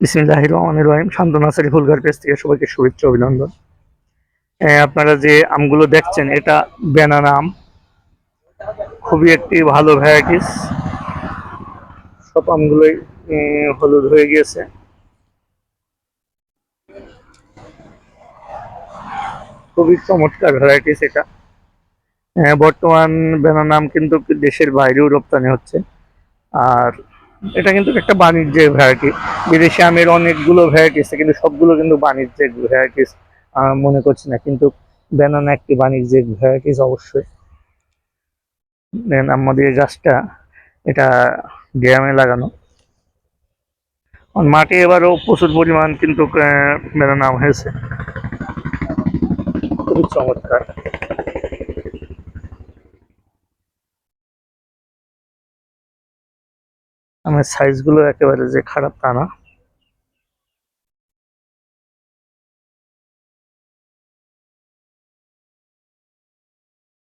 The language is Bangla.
বিসমিল্লাহ রহমান রহিম শান্ত নাসারি ফুলগার পেজ থেকে সবাইকে শুভেচ্ছা, অভিনন্দন। আপনারা যে আমগুলো দেখছেন, এটা ব্যানানা আম। খুবই একটি ভালো ভ্যারাইটিস সব আমগুলোই হলুদ হয়ে গিয়েছে। খুবই চমৎকার ভ্যারাইটিস এটা। বর্তমান ব্যানানা আম কিন্তু দেশের বাইরেও রপ্তানি হচ্ছে। আর এটা কিন্তু একটা বাণিজ্যের ভ্যারাইটি বিদেশি আমের অনেকগুলো ভ্যারাইটিস কিন্তু সবগুলো কিন্তু বাণিজ্যিক ভ্যারাইটিস মনে করছি না। কিন্তু ব্যানানা একটি বাণিজ্যিক ভ্যারাইটিস অবশ্যই। দেন আমাদের গাছটা এটা গ্রামে লাগানো। মাটি এবারও প্রচুর পরিমাণ কিন্তু ব্যানানা হয়েছে। খুবই চমৎকার। আমার সাইজগুলো একেবারে যে খারাপ তা না।